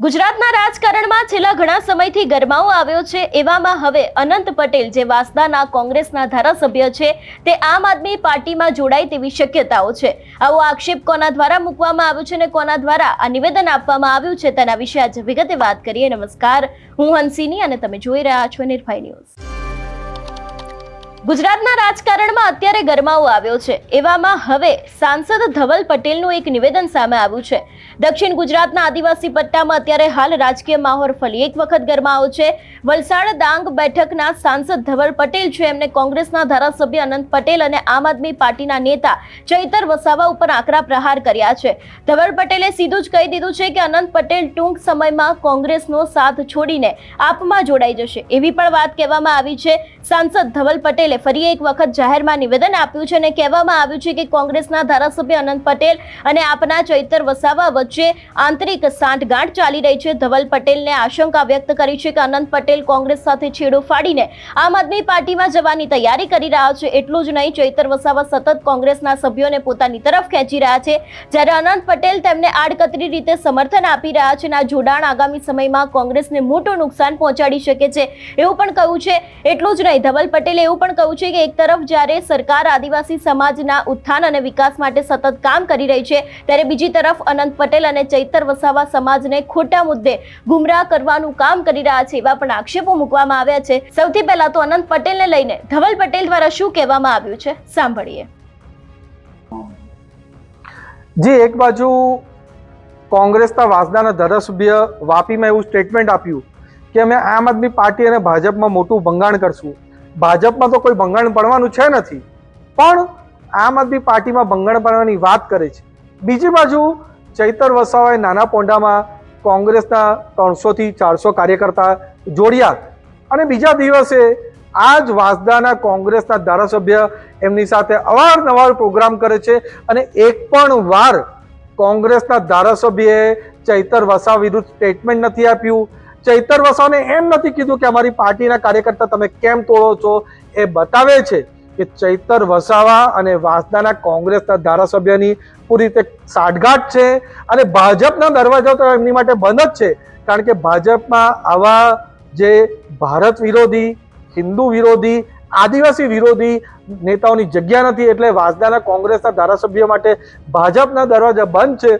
ગુજરાતના રાજકારણમાં છેલ્લા ઘણા સમયથી ગરમાવો આવ્યો છે. એવામાં હવે અનંત પટેલ, જે વાસદાના કોંગ્રેસના ધારાસભ્ય છે, તે આમ આદમી પાર્ટીમાં જોડાય તેવી શક્યતાઓ છે. આવો આક્ષેપ કોના દ્વારા મૂકવામાં આવ્યો છે અને કોના દ્વારા આ નિવેદન આપવામાં આવ્યું છે તેના વિશે આજે વિગતે વાત કરીએ. નમસ્કાર, હું હંસિની અને તમે જોઈ રહ્યા છો નિર્ભય ન્યૂઝ. ગુજરાતના રાજકારણમાં અત્યારે ગરમાવો આવ્યો છે. એવામાં હવે સાંસદ ધવલ પટેલનું એક નિવેદન સામે આવ્યું છે. દક્ષિણ ગુજરાતના આદિવાસી પટ્ટામાં અત્યારે હાલ રાજકીય માહોલ ફરી એક વખત ગરમાયો છે. વલસાડ ડાંગ બેઠકના સાંસદ ધવલ પટેલ છે. એમને કોંગ્રેસના ધારાસભ્ય અનંત પટેલ અને આમ આદમી પાર્ટીના નેતા ચૈતર વસાવા ઉપર આકરા પ્રહાર કર્યા છે. ધવલ પટેલે સીધું જ કહી દીધું છે કે અનંત પટેલ ટૂંક સમયમાં કોંગ્રેસનો સાથ છોડીને આપમાં જોડાઈ જશે. એવી પણ વાત કહેવામાં આવી છે. સાંસદ ધવલ પટેલે ફરી એક વખત જાહેરમાં નિવેદન આપ્યું છે અને કહેવામાં આવ્યું છે કે કોંગ્રેસના ધારાસભ્ય અનંત પટેલ અને આપના ચૈતર વસાવા વચ્ચે આંતરિક સાંઠગાંઠ ચાલી રહી છે. ધવલ પટેલને આશંકા વ્યક્ત કરી છે કે અનંત પટેલ કોંગ્રેસ સાથે છેડો ફાડીને આમ આદમી પાર્ટીમાં જવાની તૈયારી કરી રહ્યા છે. એટલું જ નહીં, ચૈતર વસાવા સતત કોંગ્રેસના સભ્યોને પોતાની તરફ ખેંચી રહ્યા છે. જ્યારે અનંત પટેલ તેમને આડકતરી રીતે સમર્થન આપી રહ્યા છે અને આ જોડાણ આગામી સમયમાં કોંગ્રેસને મોટું નુકસાન પહોંચાડી શકે છે એવું પણ કહ્યું છે. એટલું જ નહીં, ધવલ પટેલે એવું પણ કહ્યું છે કે એક તરફ જ્યારે સરકાર આદિવાસી સમાજના ઉત્થાન અને વિકાસ માટે સતત કામ કરી રહી છે, ત્યારે બીજી તરફ અનંત પટેલ અને ચૈતર વસાવા સમાજને ખોટા મુદ્દે ગુમરાહ કરવાનું કામ કરી રહ્યા છે એવા પણ આક્ષેપો મૂકવામાં આવ્યા છે. સૌથી પહેલા તો અનંત પટેલને લઈને ધવલ પટેલ દ્વારા શું કહેવામાં આવ્યું છે? સાંભળીએ. જે, એક બાજુ કોંગ્રેસના વાસદાના ધારાસભ્ય વાપીમાં એવું સ્ટેટમેન્ટ આપ્યું કે અમે આમ આદમી પાર્ટી અને ભાજપમાં મોટું ભંગાણ કરશું. ભાજપમાં તો કોઈ ભંગાણ પડવાનું છે નથી. પણ આમ આદમી પાર્ટીમાં ભંગાણ પડવાની વાત કરે છે. બીજી બાજુ ચૈતર વસાવાએ નાના પોંડામાં કોંગ્રેસના ત્રણસોથી ચારસો કાર્યકર્તા જોડ્યા. અને બીજા દિવસે આ જ વાસદાના કોંગ્રેસના ધારાસભ્ય એમની સાથે અવારનવાર પ્રોગ્રામ કરે છે અને એક પણ વાર કોંગ્રેસના ધારાસભ્યએ ચૈતર વસા વિરુદ્ધ સ્ટેટમેન્ટ નથી આપ્યું. ચૈતર વસાને એમ નથી કીધું કે અમારી પાર્ટીના કાર્યકર્તા તમે કેમ તોડો છો એ બતાવે છે. કે ચૈતર વસાવા અને વાંસદાના કોંગ્રેસના ધારાસભ્યની પૂરી રીતે સાઠગાંઠ છે અને ભાજપના દરવાજા તો એમની માટે બંધ જ છે. કારણ કે ભાજપમાં આવા જે ભારત વિરોધી, હિન્દુ વિરોધી, આદિવાસી વિરોધી નેતાઓની જગ્યા નથી એટલે વાંસદાના કોંગ્રેસના ધારાસભ્યો માટે ભાજપના દરવાજા બંધ છે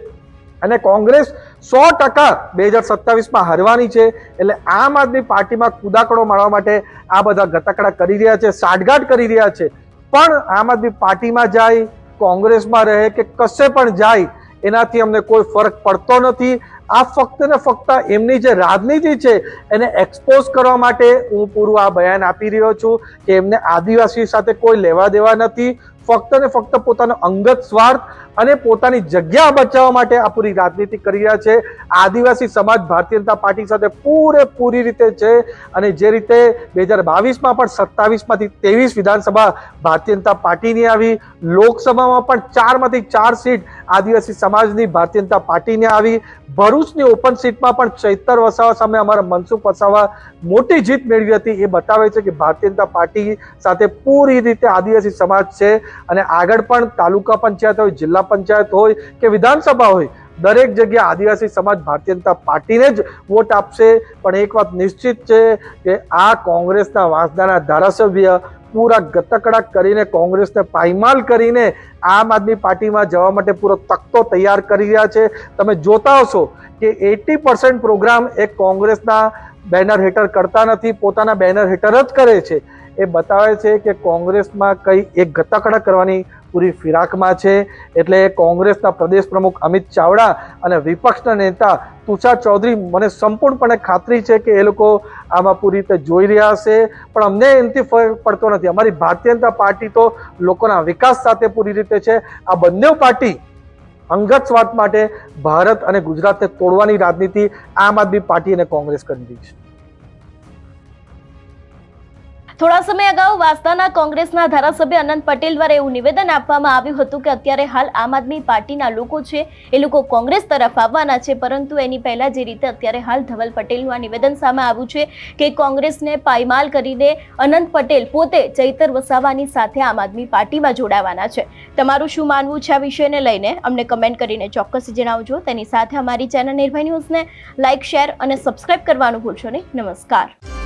અને કોંગ્રેસ સો ટકા બે હજાર સત્તાવીસમાં હારવાની છે. એટલે આમ આદમી પાર્ટીમાં કુદાકડો મારવા માટે આ બધા ગતકડા કરી રહ્યા છે સાઠગાંઠ કરી રહ્યા છે. પણ આમ આદમી પાર્ટીમાં જાય, કોંગ્રેસમાં રહે કે કશે પણ જાય, એનાથી અમને કોઈ ફરક પડતો નથી. આ ફક્ત ને ફક્ત એમની જે રાજનીતિ છે, એને એક્સપોઝ કરવા માટે હું પૂરું આ બયાન આપી રહ્યો છું કે એમને આદિવાસી સાથે કોઈ લેવા દેવા નથી. ફક્ત ને ફક્ત પોતાનો અંગત સ્વાર્થ અને પોતાની જગ્યા બચાવવા માટે આ પૂરી રાજનીતિ કરી રહ્યા છે. આદિવાસી સમાજ ભારતીય જનતા પાર્ટી સાથે પૂરેપૂરી રીતે છે અને જે રીતે બે હજાર બાવીસમાં પણ સત્તાવીસમાંથી ત્રેવીસ વિધાનસભા ભારતીય જનતા પાર્ટીની આવી, લોકસભામાં પણ ચારમાંથી ચાર સીટ આદિવાસી સમાજની ભારતીય જનતા પાર્ટીને આવી, ભરૂચની ઓપન સીટમાં પણ ચૈતર વસાવા સામે અમારા મનસુખ વસાવા મોટી જીત મેળવી હતી. એ બતાવે છે કે ભારતીય જનતા પાર્ટી સાથે પૂરી રીતે આદિવાસી સમાજ છે અને આગળ પણ તાલુકા પંચાયત હોય, જિલ્લા પંચાયત હોય કે વિધાનસભા હોય, દરેક જગ્યાએ આદિવાસી સમાજ, ભારતીય જનતા પાર્ટીને જ વોટ આપશે. પણ એક વાત નિશ્ચિત છે કે આ કોંગ્રેસના વાસદાના ધારાસભ્ય પૂરા ગતકડા કરીને કોંગ્રેસને પાયમાલ કરીને આમ આદમી પાર્ટીમાં જવા માટે પૂરો તખતો તૈયાર કરી રહ્યા છે. તમે જોતા હશો કે એટી પર્સન્ટ પ્રોગ્રામ એ કોંગ્રેસના બેનર હેઠળ કરતા નથી, પોતાના બેનર હેઠળ જ કરે છે. એ બતાવે છે કે કોંગ્રેસમાં કઈ એક ગતાકડા કરવાની પૂરી ફિરાકમાં છે. એટલે કોંગ્રેસના પ્રદેશ પ્રમુખ અમિત ચાવડા અને વિપક્ષના નેતા તુષાર ચૌધરી મને સંપૂર્ણપણે ખાતરી છે કે એ લોકો આમાં પૂરી રીતે જોઈ રહ્યા હશે પણ અમને એનાથી ફરક પડતો નથી. અમારી ભારતીય જનતા પાર્ટી તો લોકોના વિકાસ સાથે પૂરી રીતે છે. આ બંને પાર્ટી અંગત સ્વાર્થ માટે ભારત અને ગુજરાતને તોડવાની રાજનીતિ આમ આદમી પાર્ટી અને કોંગ્રેસ કરી રહી છે. થોડા સમય અગાઉ વાસ્તાના કોંગ્રેસના ધારાસભ્ય અનંત પટેલ દ્વારા એવું નિવેદન આપવામાં આવ્યું હતું કે અત્યારે હાલ આમ આદમી પાર્ટીના લોકો છે, એ લોકો કોંગ્રેસ તરફ આવવાના છે, પરંતુ એની પહેલાં જે રીતે અત્યારે હાલ ધવલ પટેલનું આ નિવેદન સામે આવ્યું છે કે કોંગ્રેસને પાયમાલ કરીને અનંત પટેલ પોતે ચૈતર વસાવાની સાથે આમ આદમી પાર્ટીમાં જોડાવાના છે. તમારું શું માનવું છે આ વિષયને લઈને? અમને કમેન્ટ કરીને ચોક્કસ જણાવજો. તેની સાથે અમારી ચેનલ નિર્ભય ન્યૂઝને લાઇક શેર અને સબસ્ક્રાઇબ કરવાનું ભૂલશો નહીં. નમસ્કાર.